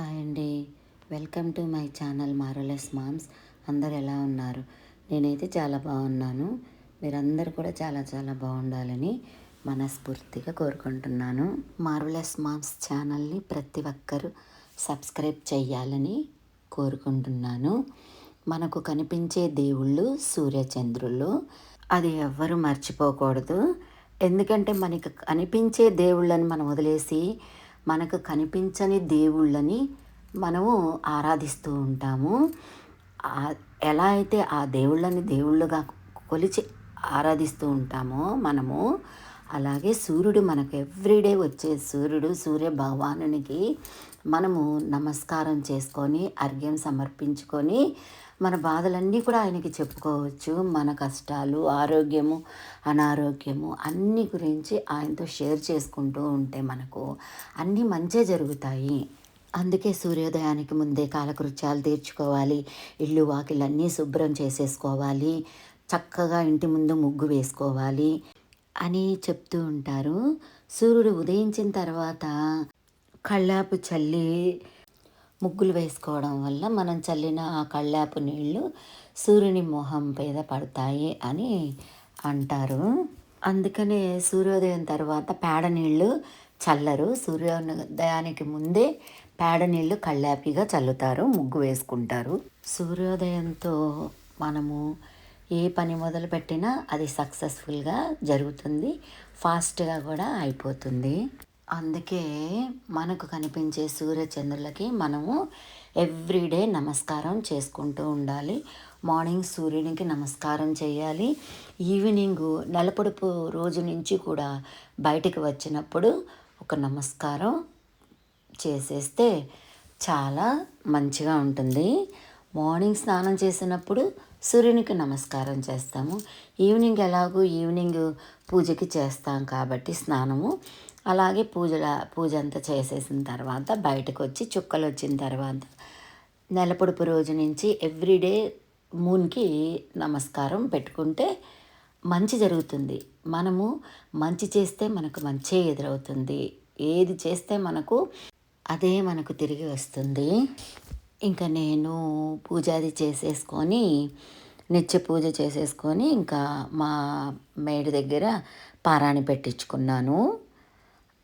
Hi అండి. Welcome to my channel మారోలెస్ moms. అందరు ఎలా ఉన్నారు? నేనైతే చాలా బాగున్నాను. మీరందరూ కూడా చాలా చాలా బాగుండాలని మనస్ఫూర్తిగా కోరుకుంటున్నాను. మారులెస్ మామ్స్ ఛానల్ని ప్రతి ఒక్కరూ సబ్స్క్రైబ్ చేయాలని కోరుకుంటున్నాను. మనకు కనిపించే దేవుళ్ళు సూర్యచంద్రులు. అది ఎవ్వరూ మర్చిపోకూడదు. ఎందుకంటే మనకు కనిపించే దేవుళ్ళని మనం వదిలేసి మనకు కనిపించని దేవుళ్ళని మనము ఆరాధిస్తూ ఉంటాము. ఎలా అయితే ఆ దేవుళ్ళని దేవుళ్ళుగా కొలిచి ఆరాధిస్తూ ఉంటామో మనము అలాగే సూర్యుడు మనకు ఎవ్రీడే వచ్చే సూర్యుడు సూర్య భగవానునికి మనము నమస్కారం చేసుకొని అర్ఘ్యం సమర్పించుకొని మన బాధలన్నీ కూడా ఆయనకి చెప్పుకోవచ్చు. మన కష్టాలు ఆరోగ్యము అనారోగ్యము అన్ని గురించి ఆయనతో షేర్ చేసుకుంటూ ఉంటే మనకు అన్నీ మంచే జరుగుతాయి. అందుకే సూర్యోదయానికి ముందే కాలకృత్యాలు తీర్చుకోవాలి. ఇల్లు వాకిలన్నీ శుభ్రం చేసేసుకోవాలి. చక్కగా ఇంటి ముందు ముగ్గు వేసుకోవాలి అని చెప్తూ ఉంటారు. సూర్యుడు ఉదయించిన తర్వాత కళ్ళాపు చల్లి ముగ్గులు వేసుకోవడం వల్ల మనం చల్లిన ఆ కళ్ళాపు నీళ్ళు సూర్యుని మొహం మీద పడతాయి అని అంటారు. అందుకనే సూర్యోదయం తర్వాత పేడ నీళ్ళు చల్లరు. సూర్యోదయానికి ముందే పేడ నీళ్ళు కళ్ళాపిగా చల్లుతారు ముగ్గు వేసుకుంటారు. సూర్యోదయంతో మనము ఏ పని మొదలు పెట్టినా అది సక్సెస్ఫుల్గా జరుగుతుంది ఫాస్ట్గా కూడా అయిపోతుంది. అందుకే మనకు కనిపించే సూర్యచంద్రులకి మనము ఎవ్రీడే నమస్కారం చేసుకుంటూ ఉండాలి. మార్నింగ్ సూర్యునికి నమస్కారం చేయాలి. ఈవినింగ్ నెలపొడుపు రోజు నుంచి కూడా బయటకు వచ్చినప్పుడు ఒక నమస్కారం చేసేస్తే చాలా మంచిగా ఉంటుంది. మార్నింగ్ స్నానం చేసినప్పుడు సూర్యునికి నమస్కారం చేస్తాము. ఈవినింగ్ ఎలాగో ఈవినింగ్ పూజకి చేస్తాం కాబట్టి స్నానము అలాగే పూజల పూజ అంతా చేసేసిన తర్వాత బయటకు వచ్చి చుక్కలు వచ్చిన తర్వాత నెలపొడుపు రోజు నుంచి ఎవ్రీడే మూన్కి నమస్కారం పెట్టుకుంటే మంచి జరుగుతుంది. మనము మంచి చేస్తే మనకు మంచే ఎదురవుతుంది. ఏది చేస్తే మనకు అదే మనకు తిరిగి వస్తుంది. ఇంకా నేను పూజాది చేసేసుకొని నిత్య పూజ చేసేసుకొని ఇంకా మా మేడి దగ్గర పారాణి పెట్టించుకున్నాను.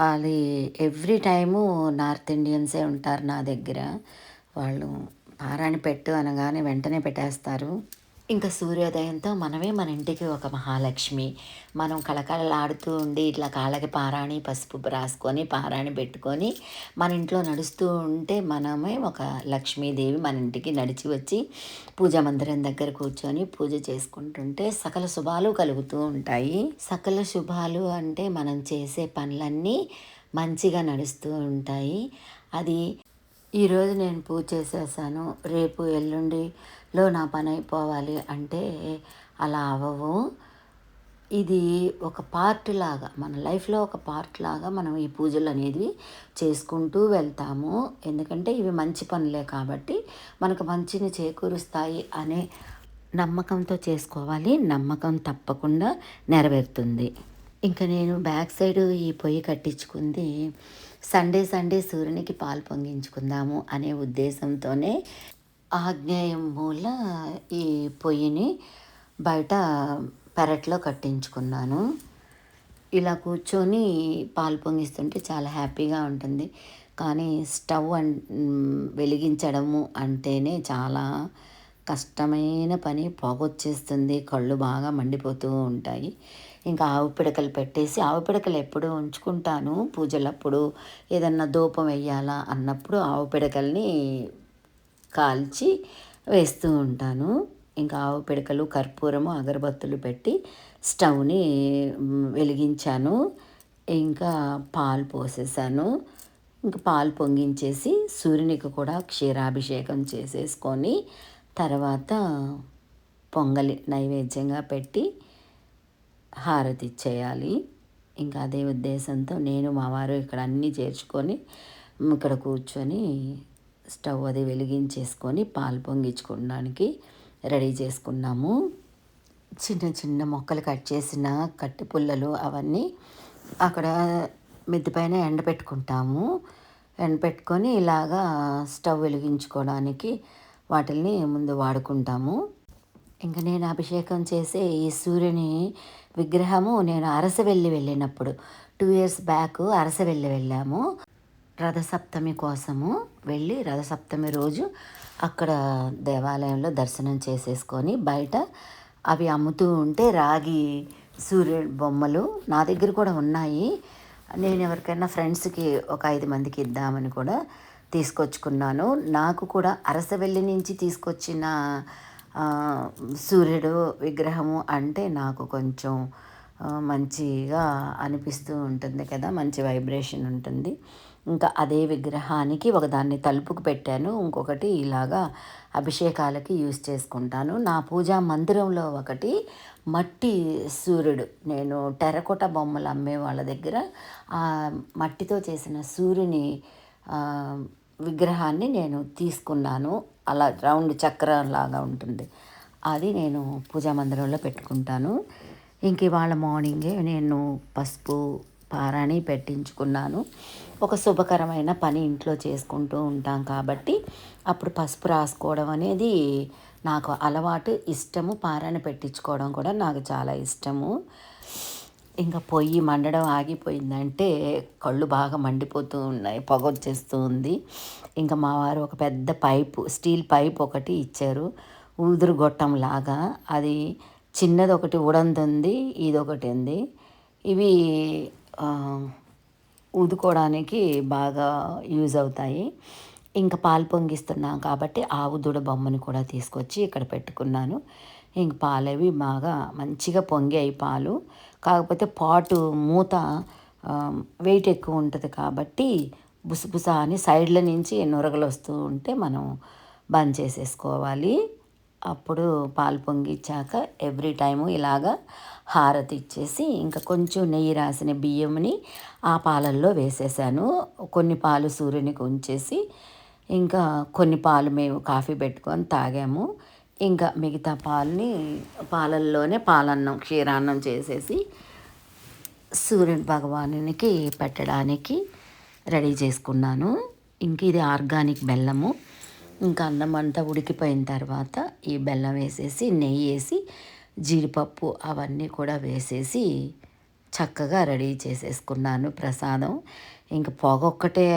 అది ఎవ్రీ టైము నార్త్ ఇండియన్సే ఉంటారు నా దగ్గర. వాళ్ళు పారాణి పెట్టు అనగానే వెంటనే పెట్టేస్తారు. ఇంకా సూర్యోదయంతో మనమే మన ఇంటికి ఒక మహాలక్ష్మి. మనం కళకళలాడుతూ ఉండి ఇట్లా కాళ్ళకి పారాణి పసుపు రాసుకొని పారాణి పెట్టుకొని మన ఇంట్లో నడుస్తూ ఉంటే మనమే ఒక లక్ష్మీదేవి మన ఇంటికి నడిచి వచ్చి పూజా మందిరం దగ్గర కూర్చొని పూజ చేసుకుంటుంటే సకల శుభాలు కలుగుతూ ఉంటాయి. సకల శుభాలు అంటే మనం చేసే పనులన్నీ మంచిగా నడుస్తూ ఉంటాయి. అది ఈరోజు నేను పూజ చేసేసాను. రేపు ఎల్లుండిలో నా పని అయిపోవాలి అంటే అలా అవ్వవు. ఇది ఒక పార్ట్ లాగా మన లైఫ్లో ఒక పార్ట్ లాగా మనం ఈ పూజలు అనేది చేసుకుంటూ వెళ్తాము. ఎందుకంటే ఇవి మంచి పనులే కాబట్టి మనకు మంచిని చేకూరుస్తాయి అనే నమ్మకంతో చేసుకోవాలి. నమ్మకం తప్పకుండా నెరవేరుతుంది. ఇంకా నేను బ్యాక్ సైడ్ ఈ పొయ్యి కట్టించుకుంది. సండే సండే సూర్యునికి పాలు పొంగించుకుందాము అనే ఉద్దేశంతోనే ఆగ్నేయం మూల ఈ పొయ్యిని బయట పెరట్లో కట్టించుకున్నాను. ఇలా కూర్చొని పాలు పొంగిస్తుంటే చాలా హ్యాపీగా ఉంటుంది. కానీ స్టవ్ వెలిగించడము అంటేనే చాలా కష్టమైన పని. పొగొచ్చేస్తుంది కళ్ళు బాగా మండిపోతూ ఉంటాయి. ఇంకా ఆవు పిడకలు పెట్టేసి ఆవు పిడకలు ఎప్పుడు ఉంచుకుంటాను. పూజలప్పుడు ఏదన్నా ధూపం వేయాలా అన్నప్పుడు ఆవు పిడకల్ని కాల్చి వేస్తూ ఉంటాను. ఇంకా ఆవు పిడకలు కర్పూరము అగరబత్తులు పెట్టి స్టవ్ని వెలిగించాను. ఇంకా పాలు పోసేసాను. ఇంకా పాలు పొంగించేసి సూర్యునికి కూడా క్షీరాభిషేకం చేసేసుకొని తర్వాత పొంగలి నైవేద్యంగా పెట్టి హారతి ఇచ్చేయాలి. ఇంకా అదే ఉద్దేశంతో నేను మా వారు ఇక్కడ అన్నీ చేర్చుకొని ఇక్కడ కూర్చొని స్టవ్ అది వెలిగించేసుకొని పాలు పొంగించుకోవడానికి రెడీ చేసుకున్నాము. చిన్న చిన్న మొక్కలు కట్ చేసిన కట్టి పుల్లలు అవన్నీ అక్కడ మిద్దిపైన ఎండబెట్టుకుంటాము ఎండబెట్టుకొని ఇలాగా స్టవ్ వెలిగించుకోవడానికి వాటిల్ని ముందు వాడుకుంటాము. ఇంకా నేను అభిషేకం చేసే ఈ సూర్యుని విగ్రహము నేను అరసవెల్లి వెళ్ళినప్పుడు. టూ ఇయర్స్ బ్యాక్ అరసవెల్లి వెళ్ళాము. రథసప్తమి కోసము వెళ్ళి రథసప్తమి రోజు అక్కడ దేవాలయంలో దర్శనం చేసేసుకొని బయట అవి అమ్ముతూ ఉంటే రాగి సూర్యుడు బొమ్మలు నా దగ్గర కూడా ఉన్నాయి. నేను ఎవరికైనా ఫ్రెండ్స్కి ఒక ఐదు మందికి ఇద్దామని కూడా తీసుకొచ్చుకున్నాను. నాకు కూడా అరసవెల్లి నుంచి తీసుకొచ్చిన సూర్యుడు విగ్రహము అంటే నాకు కొంచెం మంచిగా అనిపిస్తూ ఉంటుంది కదా మంచి వైబ్రేషన్ ఉంటుంది. ఇంకా అదే విగ్రహానికి ఒకదాన్ని తలుపుకు పెట్టాను ఇంకొకటి ఇలాగా అభిషేకాలకి యూస్ చేసుకుంటాను. నా పూజా మందిరంలో ఒకటి మట్టి సూర్యుడు నేను టెరకోట బొమ్మలు అమ్మే వాళ్ళ దగ్గర ఆ మట్టితో చేసిన సూర్యుని విగ్రహాన్ని నేను తీసుకున్నాను. అలా రౌండ్ చక్రం లాగా ఉంటుంది. అది నేను పూజా మందిరంలో పెట్టుకుంటాను. ఇంక ఇవాళ మార్నింగే నేను పసుపు పారాణి పెట్టించుకున్నాను. ఒక శుభకరమైన పని ఇంట్లో చేసుకుంటూ ఉంటాం కాబట్టి అప్పుడు పసుపు రాసుకోవడం అనేది నాకు అలవాటు. ఇష్టము పారాణి పెట్టించుకోవడం కూడా నాకు చాలా ఇష్టము. ఇంకా పొయ్యి మండడం ఆగిపోయిందంటే కళ్ళు బాగా మండిపోతూ ఉన్నాయి పొగ వచ్చేస్తూ ఉంది ఇంకా మా వారు ఒక పెద్ద పైపు స్టీల్ పైప్ ఒకటి ఇచ్చారు ఊదురు గొట్టం లాగా అది చిన్నది ఒకటి ఉడంతుంది ఇది ఒకటి ఉంది ఇవి ఊదుకోవడానికి బాగా యూజ్ అవుతాయి. ఇంకా పాలు పొంగిస్తున్నాం కాబట్టి ఆవు దూడ బొమ్మని కూడా తీసుకొచ్చి ఇక్కడ పెట్టుకున్నాను. ఇంక పాలవి బాగా మంచిగా పొంగాయి పాలు. కాకపోతే పాటు మూత వెయిట్ ఎక్కువ ఉంటుంది కాబట్టి బుసబుస అని సైడ్ల నుంచి నురగలు వస్తూ ఉంటే మనం బంద్ చేసేసుకోవాలి. అప్పుడు పాలు పొంగిచ్చాక ఎవ్రీ టైము ఇలాగా హారతి ఇచ్చేసి ఇంకా కొంచెం నెయ్యి రాసిన బియ్యంని ఆ పాలల్లో వేసేసాను. కొన్ని పాలు సూర్యునికి ఉంచేసి ఇంకా కొన్ని పాలు మేము కాఫీ పెట్టుకొని తాగాము. ఇంకా మిగతా పాలని పాలల్లోనే పాలన్నం క్షీరాన్నం చేసేసి సూర్యుని భగవానునికి పెట్టడానికి రెడీ చేసుకున్నాను. ఇంక ఇది ఆర్గానిక్ బెల్లము. ఇంకా అన్నం అంతా ఉడికిపోయిన తర్వాత ఈ బెల్లం వేసేసి నెయ్యి వేసి జీడిపప్పు అవన్నీ కూడా వేసేసి చక్కగా రెడీ చేసేసుకున్నాను ప్రసాదం. ఇంక పొగ ఒక్కటే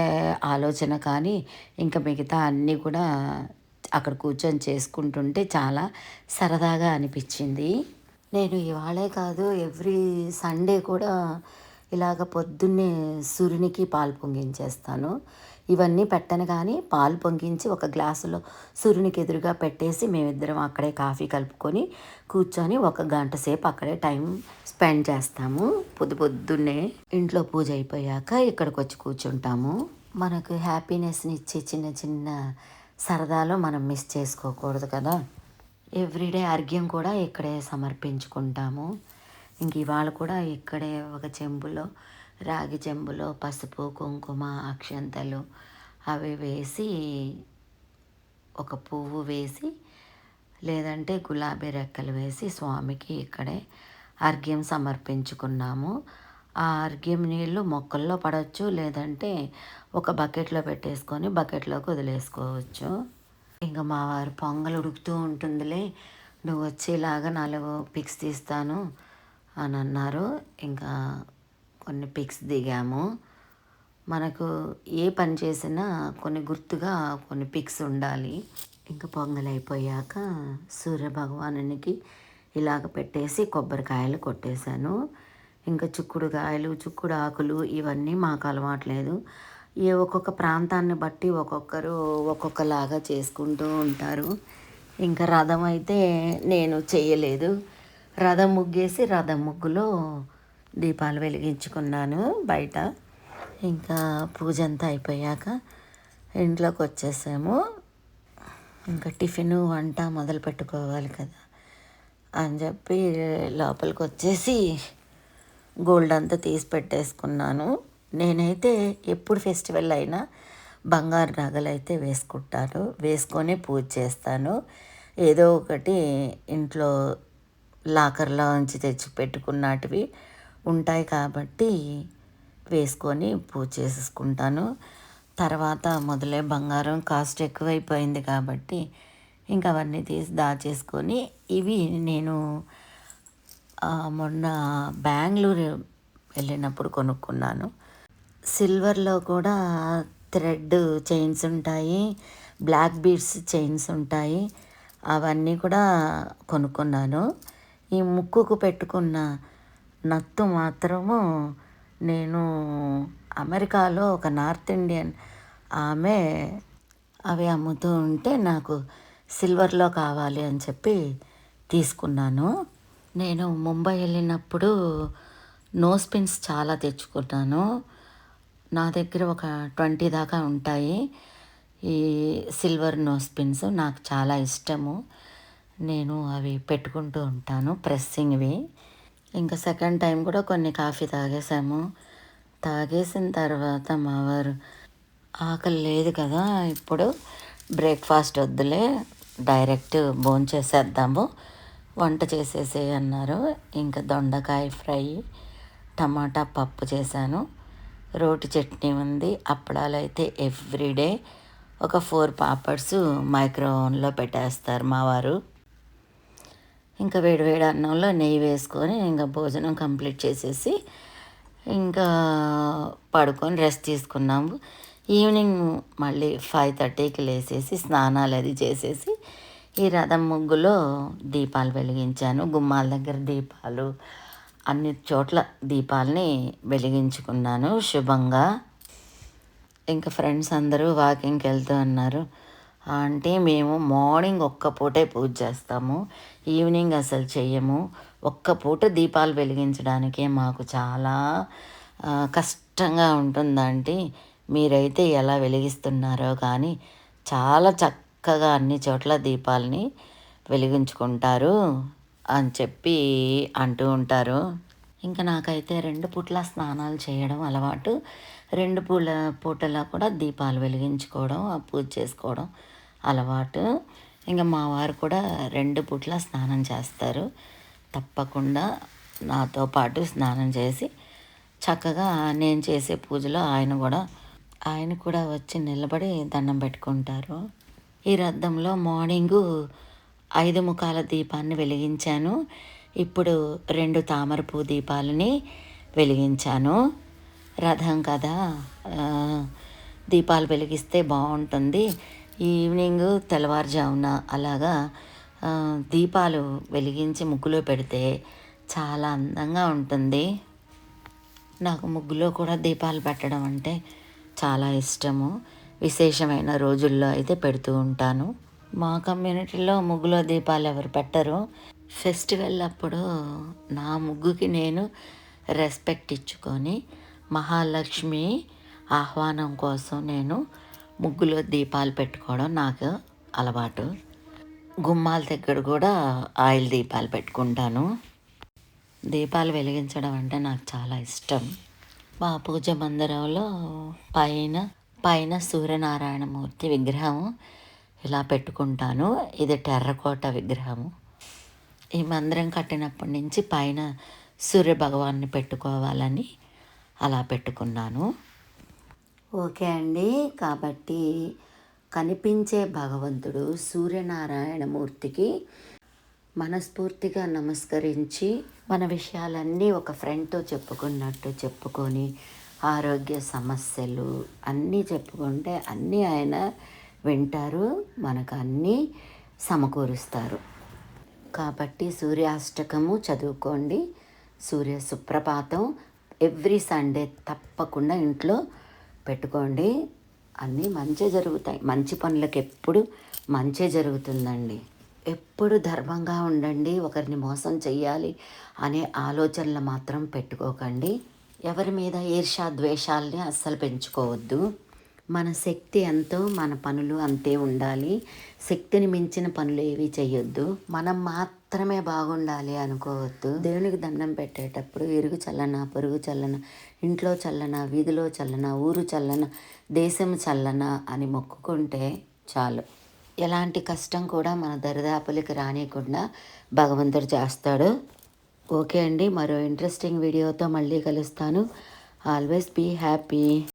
ఆలోచన కానీ ఇంకా మిగతా అన్నీ కూడా అక్కడ కూర్చొని చేసుకుంటుంటే చాలా సరదాగా అనిపించింది. నేను ఇవాళే కాదు ఎవ్రీ సండే కూడా ఇలాగ పొద్దున్నే సూర్యునికి పాలు పొంగించేస్తాను. ఇవన్నీ పెట్టను కానీ పాలు పొంగించి ఒక గ్లాసులో సూర్యునికి ఎదురుగా పెట్టేసి మేమిద్దరం అక్కడే కాఫీ కలుపుకొని కూర్చొని ఒక గంట సేపు అక్కడే టైం స్పెండ్ చేస్తాము. పొద్దు పొద్దున్నే ఇంట్లో పూజ అయిపోయాక ఇక్కడికి వచ్చి కూర్చుంటాము. మనకు హ్యాపీనెస్ని ఇచ్చే చిన్న చిన్న సరదాలో మనం మిస్ చేసుకోకూడదు కదా. ఎవ్రీడే అర్ఘ్యం కూడా ఇక్కడే సమర్పించుకుంటాము. ఇంక ఇవాళ కూడా ఇక్కడే ఒక చెంబులో రాగి చెంబులో పసుపు కుంకుమ అక్షంతలు అవి వేసి ఒక పువ్వు వేసి లేదంటే గులాబీ రెక్కలు వేసి స్వామికి ఇక్కడే అర్ఘ్యం సమర్పించుకున్నాము. ఆ అర్ఘ్యం నీళ్ళు మొక్కల్లో పడవచ్చు లేదంటే ఒక బకెట్లో పెట్టేసుకొని బకెట్లోకి వదిలేసుకోవచ్చు. ఇంకా మా వారు పొంగల్ ఉడుకుతూ ఉంటుందిలే నువ్వు వచ్చేలాగా నాలుగు పిక్స్ తీస్తాను అని అన్నారు. ఇంకా కొన్ని పిక్స్ దిగాము. మనకు ఏ పని చేసినా కొన్ని గుర్తుగా కొన్ని పిక్స్ ఉండాలి. ఇంకా పొంగల్ అయిపోయాక సూర్య భగవానునికి ఇలాగ పెట్టేసి కొబ్బరికాయలు కొట్టేశాను. ఇంకా చుక్కుడు కాయలు ఆకులు ఇవన్నీ మాకు అలవాట్లేదు ఏ ఒక్కొక్క ప్రాంతాన్ని బట్టి ఒక్కొక్కరు ఒక్కొక్కలాగా చేసుకుంటూ ఉంటారు. ఇంకా రథం అయితే నేను చేయలేదు. రథం ముగ్గేసి రథం ముగ్గులో దీపాలు వెలిగించుకున్నాను బయట. ఇంకా పూజ అంతా అయిపోయాక ఇంట్లోకి వచ్చేసాము. ఇంకా టిఫిన్ వంట మొదలు పెట్టుకోవాలి కదా అని చెప్పి లోపలికి వచ్చేసి గోల్డ్ అంతా తీసి పెట్టేసుకున్నాను. నేనైతే ఎప్పుడు ఫెస్టివల్ అయినా బంగారు నగలు అయితే వేసుకుంటాను. వేసుకొని పూజ చేస్తాను. ఏదో ఒకటి ఇంట్లో లాకర్లో ఉంచి తెచ్చి పెట్టుకున్నటివి ఉంటాయి కాబట్టి వేసుకొని పూజ చేసుకుంటాను తర్వాత మొదలే బంగారం కాస్ట్ ఎక్కువైపోయింది కాబట్టి ఇంకా అవన్నీ తీసి దాచేసుకొని ఇవి నేను మొన్న బెంగళూరు వెళ్ళినప్పుడు కొనుక్కున్నాను. సిల్వర్లో కూడా థ్రెడ్ చైన్స్ ఉంటాయి బ్లాక్ బీడ్స్ చైన్స్ ఉంటాయి అవన్నీ కూడా కొనుక్కున్నాను. ఈ ముక్కుకు పెట్టుకున్న నత్తు మాత్రము నేను అమెరికాలో ఒక నార్త్ ఇండియన్ ఆమె అవి అమ్ముతూ ఉంటే నాకు సిల్వర్లో కావాలి అని చెప్పి తీసుకున్నాను. నేను ముంబై వెళ్ళినప్పుడు నోస్ పిన్స్ చాలా తెచ్చుకున్నాను నా దగ్గర ఒక ట్వంటీ దాకా ఉంటాయి. ఈ సిల్వర్ నోస్ పిన్స్ నాకు చాలా ఇష్టము. నేను అవి పెట్టుకుంటూ ఉంటాను ప్రెస్సింగ్వి. ఇంకా సెకండ్ టైం కూడా కొన్ని కాఫీ తాగేసాము తాగేసిన తర్వాత మా వారు ఆకలి లేదు కదా ఇప్పుడు బ్రేక్ఫాస్ట్ వద్దులే డైరెక్ట్ భోంచేసేద్దాము. వంట చేసేసే అన్నారు. ఇంకా దొండకాయ ఫ్రై టమాటా పప్పు చేశాను. రోటి చట్నీ ఉంది. అప్పడాలు అయితే ఎవ్రీడే ఒక ఫోర్ పాపడ్స్ మైక్రోవన్లో పెట్టేస్తారు మా వారు. ఇంకా వేడివేడి అన్నంలో నెయ్యి వేసుకొని ఇంకా భోజనం కంప్లీట్ చేసేసి ఇంకా పడుకొని రెస్ట్ తీసుకున్నాము. ఈవినింగ్ మళ్ళీ ఫైవ్ థర్టీకి లేసేసి స్నానాలు అది చేసేసి ఈ రథం ముగ్గులో దీపాలు వెలిగించాను. గుమ్మాల దగ్గర దీపాలు అన్ని చోట్ల దీపాలని వెలిగించుకున్నాను శుభంగా. ఇంకా ఫ్రెండ్స్ అందరూ వాకింగ్కి వెళ్తూ ఉన్నారు అంటే మేము మార్నింగ్ ఒక్క పూటే పూజ చేస్తాము ఈవినింగ్ అసలు చెయ్యము. ఒక్క పూట దీపాలు వెలిగించడానికే మాకు చాలా కష్టంగా ఉంటుందంటే. మీరైతే ఎలా వెలిగిస్తున్నారో కానీ చాలా చక్క చక్కగా అన్ని చోట్ల దీపాలని వెలిగించుకుంటారు అని చెప్పి అంటూ ఉంటారు. ఇంకా నాకైతే రెండు పూట్ల స్నానాలు చేయడం అలవాటు. రెండు పూల పూటలా కూడా దీపాలు వెలిగించుకోవడం ఆ పూజ చేసుకోవడం అలవాటు. ఇంకా మా వారు కూడా రెండు పూట్ల స్నానం చేస్తారు. తప్పకుండా నాతో పాటు స్నానం చేసి చక్కగా నేను చేసే పూజలో ఆయన కూడా ఆయన కూడా వచ్చి నిలబడి దండం పెట్టుకుంటారు. ఈ రథంలో మార్నింగు ఐదు ముఖాల దీపాన్ని వెలిగించాను. ఇప్పుడు రెండు తామరపు దీపాలని వెలిగించాను. రథం కదా. దీపాలు వెలిగిస్తే బాగుంటుంది. ఈవినింగ్ తెల్లవారుజామున అలాగా దీపాలు వెలిగించి ముగ్గులో పెడితే చాలా అందంగా ఉంటుంది. నాకు ముగ్గులో కూడా దీపాలు పెట్టడం అంటే చాలా ఇష్టము. విశేషమైన రోజుల్లో అయితే పెడుతూ ఉంటాను. మా కమ్యూనిటీలో ముగ్గులో దీపాలు ఎవరు పెట్టరు. ఫెస్టివల్ అప్పుడు నా ముగ్గుకి నేను రెస్పెక్ట్ ఇచ్చుకొని మహాలక్ష్మి ఆహ్వానం కోసం నేను ముగ్గులో దీపాలు పెట్టుకోవడం నాకు అలవాటు. గుమ్మాల దగ్గర కూడా ఆయిల్ దీపాలు పెట్టుకుంటాను. దీపాలు వెలిగించడం అంటే నాకు చాలా ఇష్టం. మా పూజ మందిరంలో పైన పైన సూర్యనారాయణమూర్తి విగ్రహం ఇలా పెట్టుకుంటాను. ఇది టెర్రకోట విగ్రహము. ఈ మందిరం కట్టినప్పటి నుంచి పైన సూర్య భగవాన్ని పెట్టుకోవాలని అలా పెట్టుకున్నాను. ఓకే అండి. కాబట్టి కనిపించే భగవంతుడు సూర్యనారాయణమూర్తికి మనస్ఫూర్తిగా నమస్కరించి మన విషయాలన్నీ ఒక ఫ్రెండ్తో చెప్పుకున్నట్టు చెప్పుకొని ఆరోగ్య సమస్యలు అన్నీ చెప్పుకుంటే అన్నీ ఆయన వింటారు మనకు అన్నీ సమకూరుస్తారు. కాబట్టి సూర్యాష్టకము చదువుకోండి. సూర్య సుప్రభాతం ఎవ్రీ సండే తప్పకుండా ఇంట్లో పెట్టుకోండి. అన్నీ మంచి జరుగుతాయి. మంచి పనులకు ఎప్పుడు మంచే జరుగుతుందండి. ఎప్పుడు ధర్మంగా ఉండండి ఒకరిని మోసం చేయాలి అనే ఆలోచనలు మాత్రం పెట్టుకోకండి. ఎవరి మీద ఈర్షా ద్వేషాలని అస్సలు పెంచుకోవద్దు. మన శక్తి ఎంతో మన పనులు అంతే ఉండాలి. శక్తిని మించిన పనులు ఏవి చేయొద్దు మనం మాత్రమే బాగుండాలి అనుకోవద్దు. దేవునికి దండం పెట్టేటప్పుడు ఇరుగు చల్లన పొరుగు చల్లన ఇంట్లో చల్లన వీధిలో చల్లన ఊరు చల్లన దేశం చల్లన అని మొక్కుకుంటే చాలు. ఎలాంటి కష్టం కూడా మన దరిదాపులకి రానియకుండా భగవంతుడు చేస్తాడు. ఓకే అండి. మరో ఇంట్రెస్టింగ్ వీడియోతో మళ్ళీ కలుస్తాను. Always be happy.